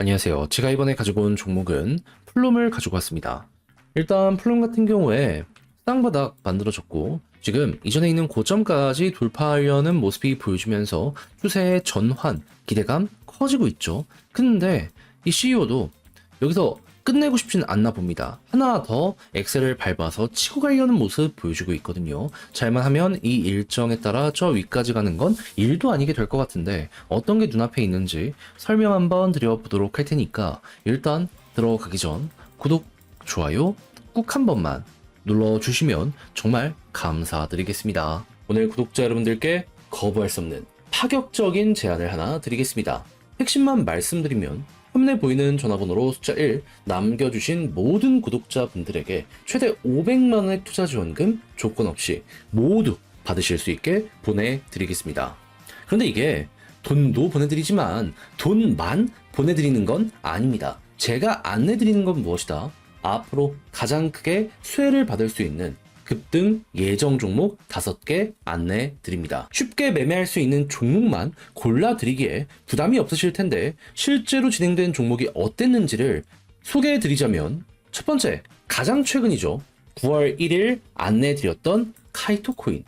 안녕하세요. 제가 이번에 가지고 온 종목은 플룸을 가지고 왔습니다. 일단 플룸 같은 경우에 쌍바닥 만들어졌고 지금 이전에 있는 고점까지 돌파하려는 모습이 보여주면서 추세의 전환, 기대감 커지고 있죠. 근데 이 CEO도 여기서 끝내고 싶지는 않나 봅니다. 하나 더 엑셀을 밟아서 치고 가려는 모습 보여주고 있거든요. 잘만 하면 이 일정에 따라 저 위까지 가는 건 일도 아니게 될 것 같은데 어떤 게 눈앞에 있는지 설명 한번 드려보도록 할 테니까 일단 들어가기 전 구독, 좋아요 꾹 한 번만 눌러주시면 정말 감사드리겠습니다. 오늘 구독자 여러분들께 거부할 수 없는 파격적인 제안을 하나 드리겠습니다. 핵심만 말씀드리면 화면에 보이는 전화번호로 숫자 1 남겨주신 모든 구독자분들에게 최대 500만원의 투자 지원금 조건 없이 모두 받으실 수 있게 보내드리겠습니다. 그런데 이게 돈도 보내드리지만 돈만 보내드리는 건 아닙니다. 제가 안내드리는 건 무엇이다? 앞으로 가장 크게 수혜를 받을 수 있는 급등 예정 종목 5개 안내 드립니다. 쉽게 매매할 수 있는 종목만 골라 드리기에 부담이 없으실 텐데 실제로 진행된 종목이 어땠는지를 소개해 드리자면 첫 번째 가장 최근이죠. 9월 1일 안내 드렸던 카이토 코인.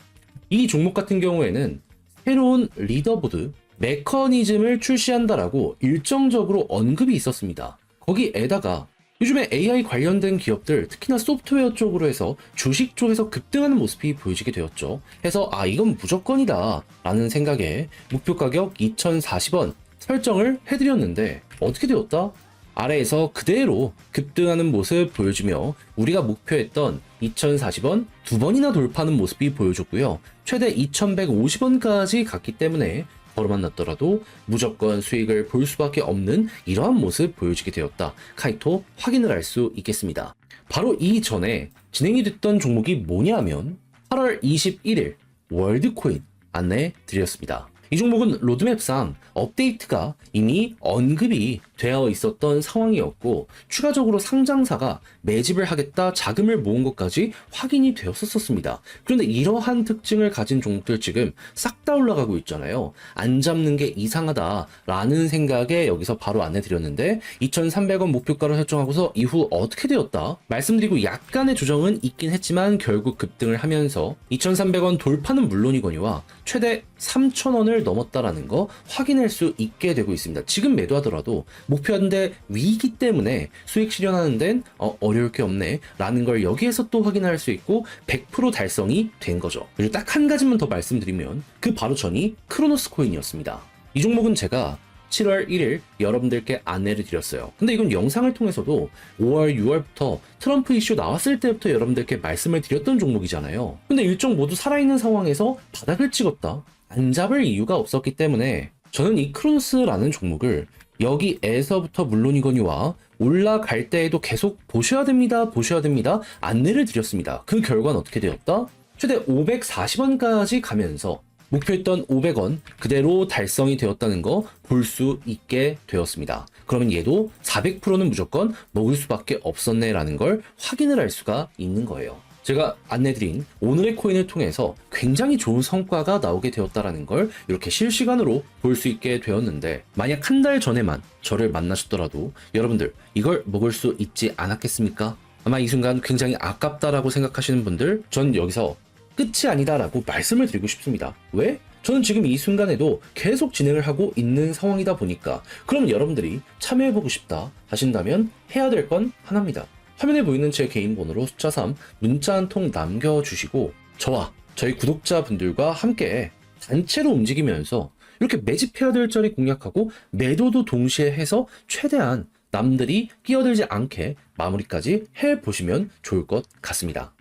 이 종목 같은 경우에는 새로운 리더보드 메커니즘을 출시한다라고 일정적으로 언급이 있었습니다. 거기에다가 요즘에 AI 관련된 기업들, 특히나 소프트웨어 쪽으로 해서 주식 쪽에서 급등하는 모습이 보여지게 되었죠. 해서 아 이건 무조건이다 라는 생각에 목표 가격 2,040원 설정을 해드렸는데 어떻게 되었다? 아래에서 그대로 급등하는 모습 보여주며 우리가 목표했던 2,040원 두 번이나 돌파하는 모습이 보여줬고요. 최대 2,150원까지 갔기 때문에 벌어만 났더라도 무조건 수익을 볼 수밖에 없는 이러한 모습 보여지게 되었다. 카이토 확인을 할 수 있겠습니다. 바로 이전에 진행이 됐던 종목이 뭐냐면 8월 21일 월드코인 안내 드렸습니다. 이 종목은 로드맵상 업데이트가 이미 언급이 되어 있었던 상황이었고 추가적으로 상장사가 매집을 하겠다 자금을 모은 것까지 확인이 되었었습니다. 그런데 이러한 특징을 가진 종목들 지금 싹 다 올라가고 있잖아요. 안 잡는 게 이상하다라는 생각에 여기서 바로 안내 드렸는데 2,300원 목표가를 설정하고서 이후 어떻게 되었다? 말씀드리고 약간의 조정은 있긴 했지만 결국 급등을 하면서 2,300원 돌파는 물론이거니와 최대 3,000원을 넘었다라는 거 확인할 수 있게 되고 있습니다. 지금 매도하더라도 목표한데 위기 때문에 수익 실현하는 데는 어, 어려울 게 없네 라는 걸 여기에서 또 확인할 수 있고 100% 달성이 된 거죠. 그리고 딱 한 가지만 더 말씀드리면 그 바로 전이 크로노스 코인이었습니다. 이 종목은 제가 7월 1일 여러분들께 안내를 드렸어요. 근데 이건 영상을 통해서도 5월, 6월부터 트럼프 이슈 나왔을 때부터 여러분들께 말씀을 드렸던 종목이잖아요. 근데 일정 모두 살아있는 상황에서 바닥을 찍었다. 안 잡을 이유가 없었기 때문에 저는 이 크로노스라는 종목을 여기에서부터 물론이거니와 올라갈 때에도 계속 보셔야 됩니다. 보셔야 됩니다. 안내를 드렸습니다. 그 결과는 어떻게 되었다? 최대 540원까지 가면서 목표했던 500원 그대로 달성이 되었다는 거 볼 수 있게 되었습니다. 그러면 얘도 400%는 무조건 먹을 수밖에 없었네라는 걸 확인을 할 수가 있는 거예요. 제가 안내드린 오늘의 코인을 통해서 굉장히 좋은 성과가 나오게 되었다라는 걸 이렇게 실시간으로 볼 수 있게 되었는데 만약 한 달 전에만 저를 만나셨더라도 여러분들 이걸 먹을 수 있지 않았겠습니까? 아마 이 순간 굉장히 아깝다라고 생각하시는 분들 전 여기서 끝이 아니다라고 말씀을 드리고 싶습니다. 왜? 저는 지금 이 순간에도 계속 진행을 하고 있는 상황이다 보니까 그럼 여러분들이 참여해보고 싶다 하신다면 해야 될 건 하나입니다. 화면에 보이는 제 개인 번호로 숫자 3 문자 한 통 남겨주시고 저와 저희 구독자분들과 함께 단체로 움직이면서 이렇게 매집해야 될 자리 공략하고 매도도 동시에 해서 최대한 남들이 끼어들지 않게 마무리까지 해보시면 좋을 것 같습니다.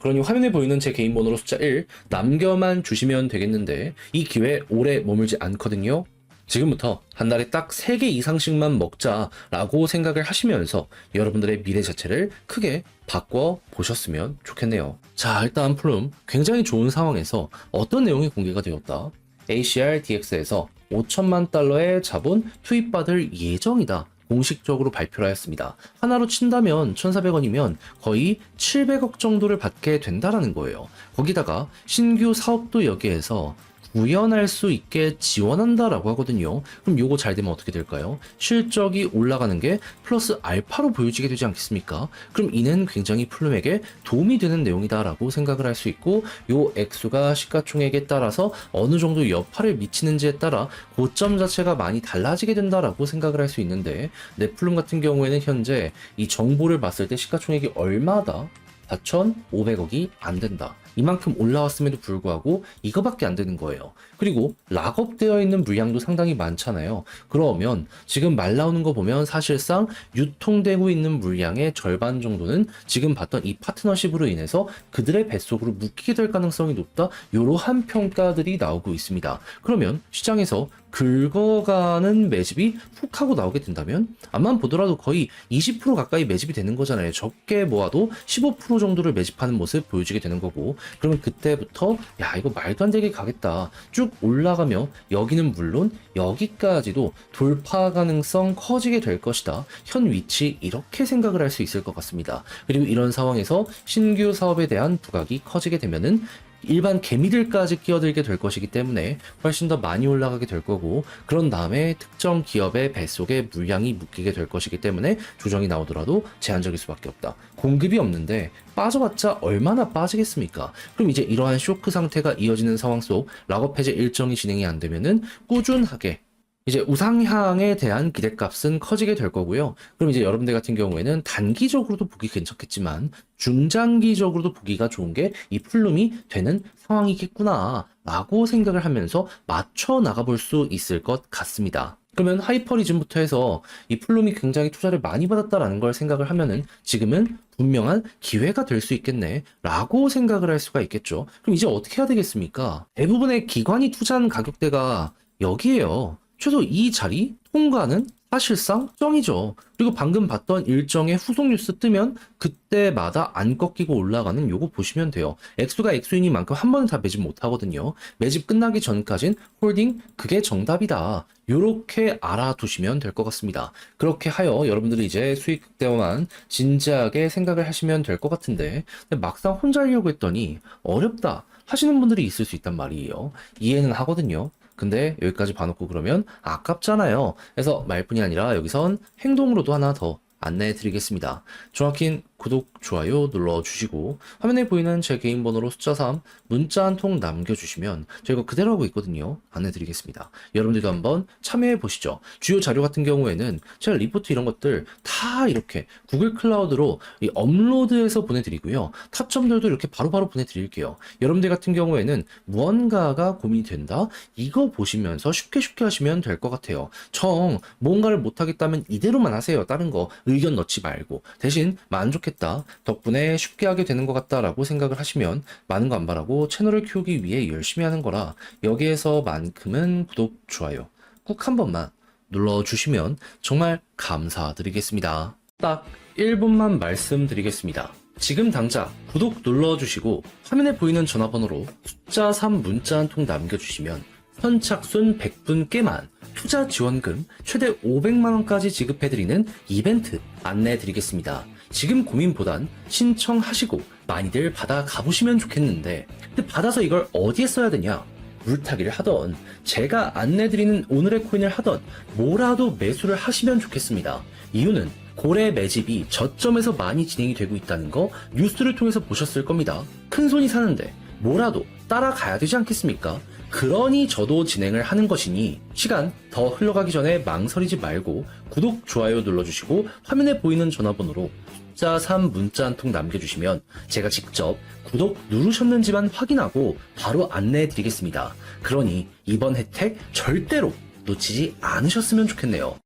그러니 화면에 보이는 제 개인 번호로 숫자 1 남겨만 주시면 되겠는데 이 기회 오래 머물지 않거든요. 지금부터 한 달에 딱 3개 이상씩만 먹자라고 생각을 하시면서 여러분들의 미래 자체를 크게 바꿔 보셨으면 좋겠네요. 자, 일단 플룸 굉장히 좋은 상황에서 어떤 내용이 공개가 되었다. ACR DX에서 5천만 달러의 자본 투입받을 예정이다. 공식적으로 발표를 하였습니다. 하나로 친다면 1,400원이면 거의 700억 정도를 받게 된다라는 거예요. 거기다가 신규 사업도 여기에서 구현할 수 있게 지원한다라고 하거든요. 그럼 요거 잘 되면 어떻게 될까요? 실적이 올라가는 게 플러스 알파로 보여지게 되지 않겠습니까? 그럼 이는 굉장히 플룸에게 도움이 되는 내용이다라고 생각을 할 수 있고 요 액수가 시가총액에 따라서 어느 정도 여파를 미치는지에 따라 고점 자체가 많이 달라지게 된다라고 생각을 할 수 있는데 넷플룸 같은 경우에는 현재 이 정보를 봤을 때 시가총액이 얼마다 4,500억이 안 된다. 이만큼 올라왔음에도 불구하고 이거밖에 안 되는 거예요. 그리고 락업되어 있는 물량도 상당히 많잖아요. 그러면 지금 말 나오는 거 보면 사실상 유통되고 있는 물량의 절반 정도는 지금 봤던 이 파트너십으로 인해서 그들의 뱃속으로 묶이게 될 가능성이 높다. 이러한 평가들이 나오고 있습니다. 그러면 시장에서 긁어가는 매집이 훅 하고 나오게 된다면 암만 보더라도 거의 20% 가까이 매집이 되는 거잖아요. 적게 모아도 15% 정도를 매집하는 모습 보여주게 되는 거고 그러면 그때부터 야 이거 말도 안 되게 가겠다 쭉 올라가며 여기는 물론 여기까지도 돌파 가능성 커지게 될 것이다. 현 위치 이렇게 생각을 할 수 있을 것 같습니다. 그리고 이런 상황에서 신규 사업에 대한 부각이 커지게 되면은 일반 개미들까지 끼어들게 될 것이기 때문에 훨씬 더 많이 올라가게 될 거고 그런 다음에 특정 기업의 뱃속에 물량이 묶이게 될 것이기 때문에 조정이 나오더라도 제한적일 수밖에 없다. 공급이 없는데 빠져봤자 얼마나 빠지겠습니까? 그럼 이제 이러한 쇼크 상태가 이어지는 상황 속 락업 해제 일정이 진행이 안 되면은 꾸준하게 이제 우상향에 대한 기대값은 커지게 될 거고요. 그럼 이제 여러분들 같은 경우에는 단기적으로도 보기 괜찮겠지만 중장기적으로도 보기가 좋은 게 이 풀룸이 되는 상황이겠구나 라고 생각을 하면서 맞춰 나가볼 수 있을 것 같습니다. 그러면 하이퍼리즘부터 해서 이 풀룸이 굉장히 투자를 많이 받았다라는 걸 생각을 하면은 지금은 분명한 기회가 될 수 있겠네 라고 생각을 할 수가 있겠죠. 그럼 이제 어떻게 해야 되겠습니까? 대부분의 기관이 투자한 가격대가 여기에요. 최소 이 자리 통과는 사실상 정이죠. 그리고 방금 봤던 일정의 후속 뉴스 뜨면 그때마다 안 꺾이고 올라가는 요거 보시면 돼요. 액수가 액수이니만큼 한 번에 다 매집 못 하거든요. 매집 끝나기 전까진 홀딩 그게 정답이다. 요렇게 알아두시면 될 것 같습니다. 그렇게 하여 여러분들이 이제 수익 극대화만 진지하게 생각을 하시면 될 것 같은데 막상 혼자 하려고 했더니 어렵다 하시는 분들이 있을 수 있단 말이에요. 이해는 하거든요. 근데 여기까지 봐놓고 그러면 아깝잖아요. 그래서 말뿐이 아니라 여기선 행동으로도 하나 더 안내해 드리겠습니다. 정확히 구독, 좋아요 눌러주시고 화면에 보이는 제 개인 번호로 숫자 3 문자 한 통 남겨주시면 저희가 그대로 하고 있거든요. 안내 드리겠습니다. 여러분들도 한번 참여해 보시죠. 주요 자료 같은 경우에는 제가 리포트 이런 것들 다 이렇게 구글 클라우드로 이 업로드해서 보내드리고요. 타점들도 이렇게 바로 바로 보내드릴게요. 여러분들 같은 경우에는 무언가가 고민이 된다? 이거 보시면서 쉽게 쉽게 하시면 될 것 같아요. 정 뭔가를 못하겠다면 이대로만 하세요. 다른 거 의견 넣지 말고 대신 만족했 다. 덕분에 쉽게 하게 되는 것 같다라고 생각을 하시면 많은 거 안 바라고 채널을 키우기 위해 열심히 하는 거라 여기에서만큼은 구독, 좋아요 꾹 한 번만 눌러주시면 정말 감사드리겠습니다. 딱 1분만 말씀드리겠습니다. 지금 당장 구독 눌러주시고 화면에 보이는 전화번호로 숫자 3 문자 한 통 남겨주시면 선착순 100분께만 투자 지원금 최대 500만원까지 지급해드리는 이벤트 안내해드리겠습니다. 지금 고민보단 신청하시고 많이들 받아 가보시면 좋겠는데 근데 받아서 이걸 어디에 써야 되냐? 물타기를 하던 제가 안내드리는 오늘의 코인을 하던 뭐라도 매수를 하시면 좋겠습니다. 이유는 고래 매집이 저점에서 많이 진행이 되고 있다는 거 뉴스를 통해서 보셨을 겁니다. 큰 손이 사는데 뭐라도 따라가야 되지 않겠습니까? 그러니 저도 진행을 하는 것이니 시간 더 흘러가기 전에 망설이지 말고 구독, 좋아요 눌러주시고 화면에 보이는 전화번호로 숫자 3 문자 한 통 남겨주시면 제가 직접 구독 누르셨는지만 확인하고 바로 안내해 드리겠습니다. 그러니 이번 혜택 절대로 놓치지 않으셨으면 좋겠네요.